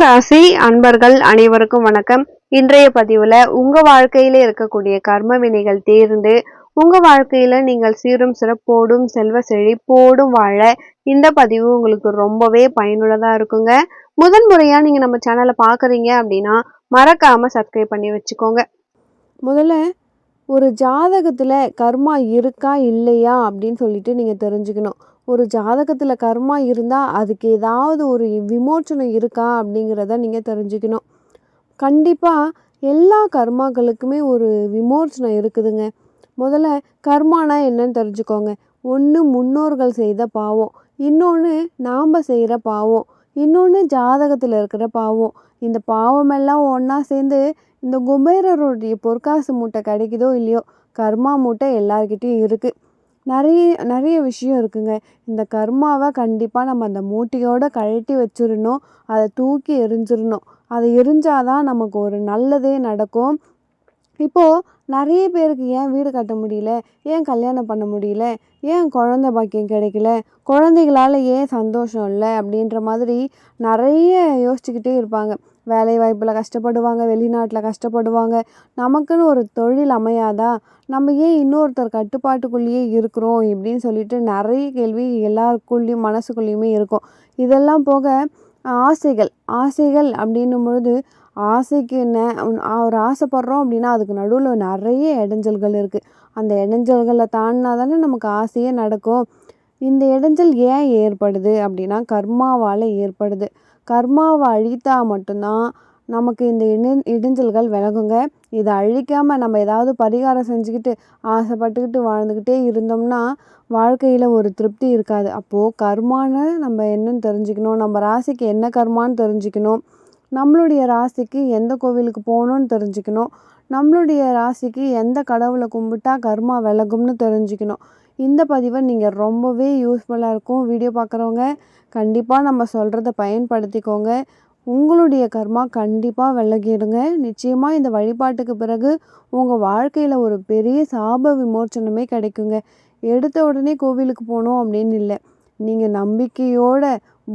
ராசி அன்பர்கள் அனைவருக்கும் வணக்கம். இன்றைய பதிவுல உங்க வாழ்க்கையில இருக்கக்கூடிய கர்ம வினைகள் தீர்ந்து உங்க வாழ்க்கையில நீங்கள் சீரும் சிறப்போடும் செல்வ செழிப்போடும் வாழ இந்த பதிவு உங்களுக்கு ரொம்பவே பயனுள்ளதா இருக்குங்க. முதன் முறையா நீங்க நம்ம சேனலை பாக்குறீங்க அப்படின்னா மறக்காம சப்ஸ்கிரைப் பண்ணி வச்சுக்கோங்க. முதல்ல ஒரு ஜாதகத்தில் கர்மா இருக்கா இல்லையா அப்படின்னு சொல்லிட்டு நீங்கள் தெரிஞ்சுக்கணும். ஒரு ஜாதகத்தில் கர்மா இருந்தால் அதுக்கு ஏதாவது ஒரு விமோச்சனம் இருக்கா அப்படிங்கிறத நீங்கள் தெரிஞ்சுக்கணும். கண்டிப்பாக எல்லா கர்மாக்களுக்குமே ஒரு விமோச்சனம் இருக்குதுங்க. முதல்ல கர்மானா என்னன்னு தெரிஞ்சுக்கோங்க. ஒன்று முன்னோர்கள் செய்த பாவம். இன்னொன்று நாம் செய்கிற பாவம். இன்னொன்று ஜாதகத்தில் இருக்கிற பாவம். இந்த பாவமெல்லாம் ஒன்றா சேர்ந்து இந்த குபேரருடைய பொற்காசு மூட்டை கிடைக்குதோ இல்லையோ கர்மா மூட்டை எல்லார்கிட்டேயும் இருக்குது நிறைய நிறைய விஷயம் இருக்குங்க. இந்த கர்மாவை கண்டிப்பாக நம்ம அந்த மூட்டையோடு கழட்டி வச்சிடணும் அதை தூக்கி எரிஞ்சிடணும் அதை எரிஞ்சாதான் நமக்கு ஒரு நல்லதே நடக்கும். இப்போது நிறைய பேருக்கு ஏன் வீடு கட்ட முடியல? ஏன் கல்யாணம் பண்ண முடியல? ஏன் குழந்த பாக்கியம் கிடைக்கல? குழந்தைகளால் ஏன் சந்தோஷம் இல்லை? அப்படின்ற மாதிரி நிறைய யோசிச்சுக்கிட்டே இருப்பாங்க. வேலை வாய்ப்பில் கஷ்டப்படுவாங்க வெளிநாட்டில் கஷ்டப்படுவாங்க. நமக்குன்னு ஒரு தொழில் அமையாதா? நம்ம ஏன் இன்னொருத்தர் கட்டுப்பாட்டுக்குள்ளேயே இருக்கிறோம்? இப்படின்னு சொல்லிட்டு நிறைய கேள்வி எல்லாருக்குள்ளேயும் மனசுக்குள்ளேயுமே இருக்கும். இதெல்லாம் போக ஆசைகள் ஆசைகள் அப்படின்னும் பொழுது ஆசைக்கு என்ன ஒரு ஆசைப்படுறோம் அப்படின்னா அதுக்கு நடுவில் நிறைய இடைஞ்சல்கள் இருக்குது அந்த இடைஞ்சல்களை தாண்டினா தானே நமக்கு ஆசையே நடக்கும். இந்த இடைஞ்சல் ஏன் ஏற்படுது அப்படின்னா கர்மாவால் ஏற்படுது. கர்மாவை அழித்தால் மட்டும்தான் நமக்கு இந்த இணை இடைஞ்சல்கள் விலகுங்க. இதை அழிக்காமல் நம்ம ஏதாவது பரிகாரம் செஞ்சுக்கிட்டு ஆசைப்பட்டுக்கிட்டு வாழ்ந்துக்கிட்டே இருந்தோம்னா வாழ்க்கையில் ஒரு திருப்தி இருக்காது. அப்போது கர்மான்னு நம்ம என்னன்னு தெரிஞ்சுக்கணும். நம்ம ராசிக்கு என்ன கர்மான்னு தெரிஞ்சுக்கணும். நம்மளுடைய ராசிக்கு எந்த கோவிலுக்கு போகணுன்னு தெரிஞ்சுக்கணும். நம்மளுடைய ராசிக்கு எந்த கடவுளை கும்பிட்டா கர்மா விலகும்னு தெரிஞ்சுக்கணும். இந்த பதிவை நீங்கள் ரொம்பவே யூஸ்ஃபுல்லாக இருக்கும். வீடியோ பார்க்குறவங்க கண்டிப்பாக நம்ம சொல்கிறத பயன்படுத்திக்கோங்க. உங்களுடைய கர்மா கண்டிப்பாக விலகிடுங்க. நிச்சயமாக இந்த வழிபாட்டுக்கு பிறகு உங்கள் வாழ்க்கையில் ஒரு பெரிய சாப விமோச்சனமே கிடைக்குங்க. எடுத்த உடனே கோவிலுக்கு போகணும் அப்படின்னு இல்லை. நீங்கள் நம்பிக்கையோட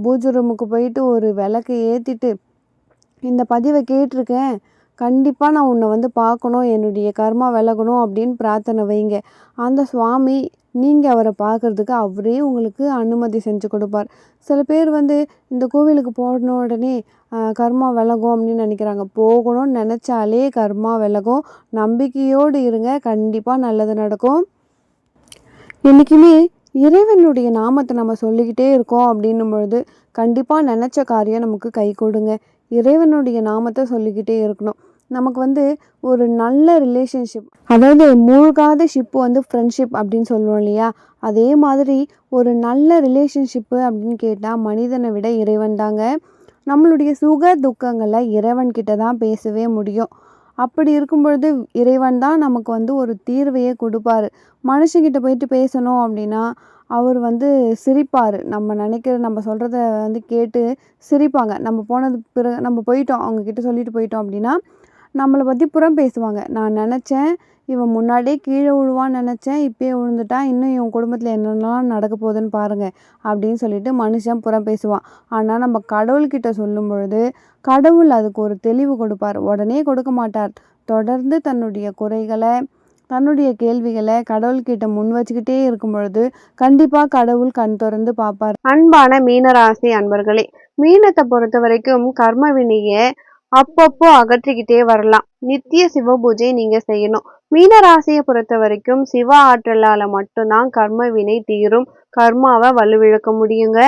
பூஜை ரூமுக்கு போயிட்டு ஒரு விளக்கு ஏற்றிட்டு இந்த பதிவை கேட்டிருக்கேன். கண்டிப்பாக நான் உன்னை வந்து பார்க்கணும். என்னுடைய கர்மா விலகணும் அப்படின்னு பிரார்த்தனை வைங்க. அந்த சுவாமி நீங்கள் அவரை பார்க்குறதுக்கு அவரே உங்களுக்கு அனுமதி செஞ்சு கொடுப்பார். சில பேர் வந்து இந்த கோவிலுக்கு போன உடனே கர்மா விலகும் அப்படின்னு நினைக்கிறாங்க. போகணும்னு நினச்சாலே கர்மா விலகும். நம்பிக்கையோடு இருங்க. கண்டிப்பாக நல்லது நடக்கும். என்றைக்குமே இறைவனுடைய நாமத்தை நம்ம சொல்லிக்கிட்டே இருக்கோம் அப்படின்னும் பொழுது கண்டிப்பாக நினச்ச காரியம் நமக்கு கை கொடுங்க. இறைவனுடைய நாமத்தை சொல்லிக்கிட்டே இருக்கணும். நமக்கு வந்து ஒரு நல்ல ரிலேஷன்ஷிப் அதாவது மூழ்காத ஷிப்பு வந்து ஃப்ரெண்ட்ஷிப் அப்படின்னு சொல்லுவோம் இல்லையா? அதே மாதிரி ஒரு நல்ல ரிலேஷன்ஷிப்பு அப்படின்னு கேட்டால் மனிதனை விட இறைவன் தாங்க. நம்மளுடைய சுக துக்கங்களை இறைவன்கிட்ட தான் பேசவே முடியும். அப்படி இருக்கும் பொழுது இறைவன் தான் நமக்கு வந்து ஒரு தீர்வையே கொடுப்பாரு. மனுஷங்கிட்ட போயிட்டு பேசணும் அப்படின்னா அவர் வந்து சிரிப்பார். நம்ம நினைக்கிற நம்ம சொல்கிறத வந்து கேட்டு சிரிப்பாங்க. நம்ம போனது பிறகு நம்ம போயிட்டோம் அவங்கக்கிட்ட சொல்லிட்டு போயிட்டோம் அப்படின்னா நம்மளை பற்றி புறம் பேசுவாங்க. நான் நினச்சேன் இவன் முன்னாடியே கீழே விழுவான்னு நினச்சேன் இப்போயே விழுந்துட்டான் இன்னும் இவன் குடும்பத்தில் என்னென்னலாம் நடக்க போகுதுன்னு பாருங்கள் அப்படின்னு சொல்லிட்டு மனுஷன் புறம் பேசுவான். ஆனால் நம்ம கடவுள்கிட்ட சொல்லும் பொழுது கடவுள் அதுக்கு ஒரு தெளிவு கொடுப்பார். உடனே கொடுக்க மாட்டார். தொடர்ந்து தன்னுடைய குறைகளை தன்னுடைய கேள்விகளை கடவுள்கிட்ட முன் வச்சுக்கிட்டே இருக்கும் பொழுது கண்டிப்பாக கடவுள் கண் திறந்து பார்ப்பார். அன்பான மீனராசி அன்பர்களே மீனத்தை பொறுத்த வரைக்கும் கர்ம வினையை அப்பப்போ அகற்றிக்கிட்டே வரலாம். நித்திய சிவ பூஜை நீங்க செய்யணும். மீன ராசியை பொறுத்த வரைக்கும் சிவ ஆற்றலால மட்டும்தான் கர்ம வினை தீரும். கர்மாவை வலுவிழக்க முடியுங்க.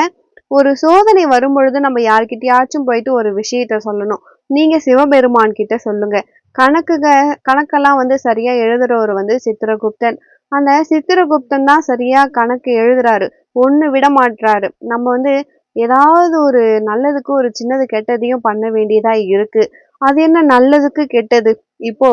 ஒரு சோதனை வரும்பொழுது நம்ம யார்கிட்டயாச்சும் போயிட்டு ஒரு விஷயத்த சொல்லணும். நீங்க சிவபெருமான் கிட்ட சொல்லுங்க. கணக்குக கணக்கெல்லாம் வந்து சரியா எழுதுறவர் வந்து சித்திரகுப்தன். அந்த சித்திரகுப்தன் தான் சரியா கணக்கு எழுதுறாரு. ஒண்ணு விட மாட்டுறாரு நம்ம வந்து ஏதாவது ஒரு நல்லதுக்கு ஒரு சின்னது கெட்டதையும் பண்ண வேண்டியதா இருக்கு. அது என்ன நல்லதுக்கு கெட்டது? இப்போ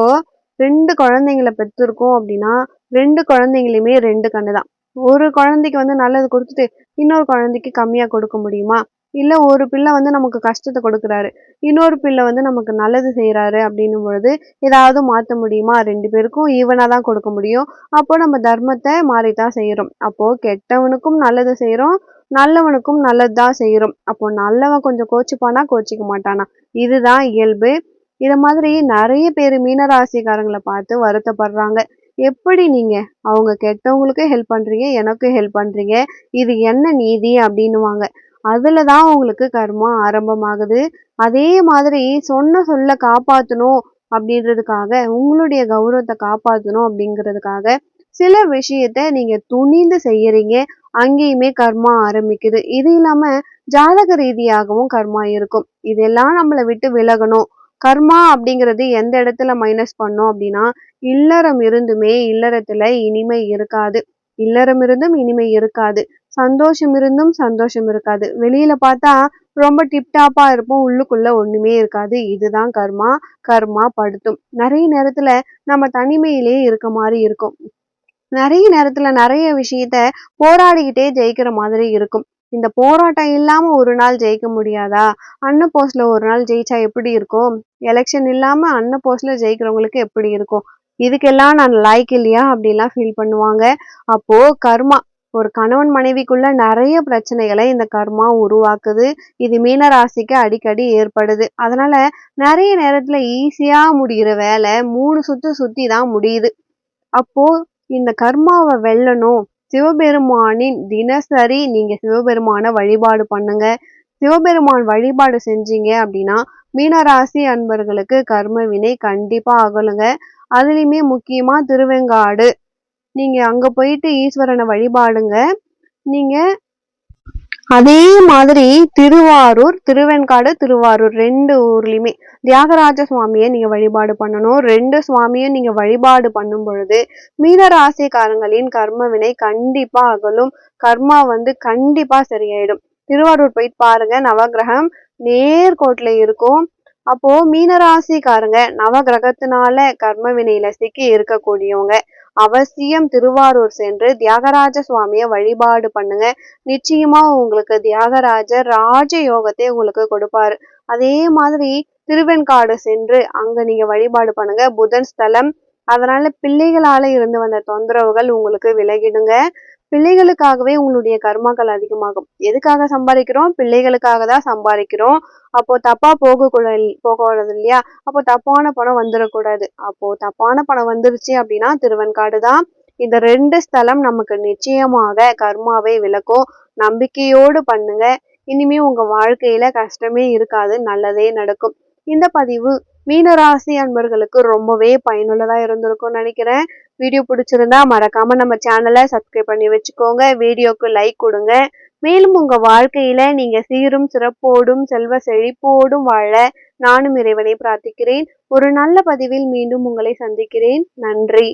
ரெண்டு குழந்தைங்கள பெற்றிருக்கோம் அப்படின்னா ரெண்டு குழந்தைங்களையுமே ரெண்டு கண்ணு தான் ஒரு குழந்தைக்கு வந்து நல்லது கொடுத்துட்டு இன்னொரு குழந்தைக்கு கம்மியா கொடுக்க முடியுமா? இல்லை ஒரு பிள்ளை வந்து நமக்கு கஷ்டத்தை கொடுக்குறாரு. இன்னொரு பிள்ளை வந்து நமக்கு நல்லது செய்கிறாரு அப்படின்னும் பொழுது ஏதாவது மாற்ற முடியுமா? ரெண்டு பேருக்கும் ஈவனாக தான் கொடுக்க முடியும். அப்போ நம்ம தர்மத்தை மாறித்தான் செய்கிறோம் அப்போது கெட்டவனுக்கும் நல்லது செய்கிறோம் நல்லவனுக்கும் நல்லதுதான் செய்கிறோம் அப்போ நல்லவன் கொஞ்சம் கோச்சுப்பானா? கோச்சிக்க மாட்டானா? இதுதான் இயல்பு. இதை மாதிரி நிறைய பேர் மீனராசிக்காரங்களை பார்த்து வருத்தப்படுறாங்க. எப்படி நீங்க? அவங்க கெட்டவங்களுக்கு ஹெல்ப் பண்றீங்க எனக்கு ஹெல்ப் பண்றீங்க. இது என்ன நீதி? அப்படின்னுவாங்க. அதில் தான் உங்களுக்கு கர்மா ஆரம்பமாகுது. அதே மாதிரி சொன்ன சொல்ல காப்பாற்றணும் அப்படின்றதுக்காக உங்களுடைய கௌரவத்தை காப்பாற்றணும் அப்படிங்கிறதுக்காக சில விஷயத்த நீங்கள் துணிந்து செய்யறீங்க. அங்கேயுமே கர்மா ஆரம்பிக்குது. இது இல்லாம ஜாதக ரீதியாகவும் கர்மா இருக்கும். இதெல்லாம் நம்மளை விட்டு விலகணும். கர்மா அப்படிங்கிறது எந்த இடத்துல மைனஸ் பண்ணோம் அப்படின்னா இல்லறம் இருந்துமே இல்லறத்துல இனிமை இருக்காது. இல்லறம் இருந்தும் இனிமை இருக்காது. சந்தோஷம் இருந்தும் சந்தோஷம் இருக்காது. வெளியில பார்த்தா ரொம்ப டிப்டாப்பா இருப்போம். உள்ளுக்குள்ள ஒண்ணுமே இருக்காது. இதுதான் கர்மா. கர்மா படுத்தும். நிறைய நேரத்துல நம்ம தனிமையிலேயே இருக்க மாதிரி இருக்கும். நிறைய நேரத்துல நிறைய விஷயத்த போராடிக்கிட்டே ஜெயிக்கிற மாதிரி இருக்கும். இந்த போராட்டம் இல்லாம ஒரு நாள் ஜெயிக்க முடியாதா? அன்ன போஸ்ட்ல ஒரு நாள் ஜெயிச்சா எப்படி இருக்கும்? எலெக்ஷன் இல்லாம அன்ன போஸ்ட்ல ஜெயிக்கிறவங்களுக்கு எப்படி இருக்கும்? இதுக்கெல்லாம் நான் லைக் இல்லையா? அப்படிலாம் ஃபீல் பண்ணுவாங்க. அப்போ கர்மா ஒரு கணவன் மனைவிக்குள்ள நிறைய பிரச்சனைகளை இந்த கர்மா உருவாக்குது. இது மீனராசிக்கு அடிக்கடி ஏற்படுது. அதனால நிறைய நேரத்துல ஈஸியா முடிகிற வேலை மூணு சுத்து சுத்தி தான் முடியுது. அப்போ இந்த கர்மாவை வெல்லணும். சிவபெருமானின் தினசரி நீங்க சிவபெருமான வழிபாடு பண்ணுங்க. சிவபெருமான் வழிபாடு செஞ்சீங்க அப்படின்னா மீனராசி அன்பர்களுக்கு கர்ம வினை கண்டிப்பா அகலுங்க. அதுலயுமே முக்கியமா திருவெங்காடு. நீங்கள் அங்கே போயிட்டு ஈஸ்வரனை வழிபாடுங்க. நீங்கள் அதே மாதிரி திருவாரூர் திருவெண்காடு திருவாரூர் ரெண்டு ஊர்லேயுமே தியாகராஜ சுவாமியை நீங்கள் வழிபாடு பண்ணணும். ரெண்டு சுவாமியும் நீங்கள் வழிபாடு பண்ணும் பொழுது மீன ராசிக்காரங்களின் கர்ம வினை கண்டிப்பாக அகலும். கர்மா வந்து கண்டிப்பாக சரியாயிடும். திருவாரூர் போயிட்டு பாருங்க நவகிரகம் நேர்கோட்டில் இருக்கும். அப்போ மீனராசிக்காரங்க நவகிரகத்தினால கர்ம வினையில சிக்கி இருக்கக்கூடியவங்க. அவசியம் திருவாரூர் சென்று தியாகராஜ சுவாமியை வழிபாடு பண்ணுங்க. நிச்சயமா உங்களுக்கு தியாகராஜர் ராஜ யோகத்தை உங்களுக்கு கொடுப்பாரு. அதே மாதிரி திருவெண்காடு சென்று அங்க நீங்க வழிபாடு பண்ணுங்க. புதன் ஸ்தலம் அதனால பிள்ளைகளால இருந்து வந்த தொந்தரவுகள் உங்களுக்கு விலகிடுங்க. பிள்ளைகளுக்காகவே உங்களுடைய கர்மாக்கள் அதிகமாகும். எதுக்காக சம்பாதிக்கிறோம்? பிள்ளைகளுக்காக தான் சம்பாதிக்கிறோம். அப்போ தப்பா போகக்கூடாது போகக்கூடாது இல்லையா? அப்போ தப்பான பணம் வந்துடக்கூடாது. அப்போ தப்பான பணம் வந்துருச்சு அப்படின்னா திருவெண்காடு தான். இந்த ரெண்டு ஸ்தலம் நமக்கு நிச்சயமாக கர்மாவை விளக்கும். நம்பிக்கையோடு பண்ணுங்க. இனிமே உங்க வாழ்க்கையில கஷ்டமே இருக்காது. நல்லதே நடக்கும். இந்த பதிவு மீனராசி அன்பர்களுக்கு ரொம்பவே பயனுள்ளதாக இருந்திருக்கும்னு நினைக்கிறேன். வீடியோ பிடிச்சிருந்தா மறக்காம நம்ம சேனலை சப்ஸ்கிரைப் பண்ணி வச்சுக்கோங்க. வீடியோக்கு லைக் கொடுங்க. மேலும் உங்க வாழ்க்கையில நீங்க சீரும் சிறப்போடும் செல்வ செழிப்போடும் வாழ நானும் இறைவனை பிரார்த்திக்கிறேன். ஒரு நல்ல பதிவில் மீண்டும் உங்களை சந்திக்கிறேன். நன்றி.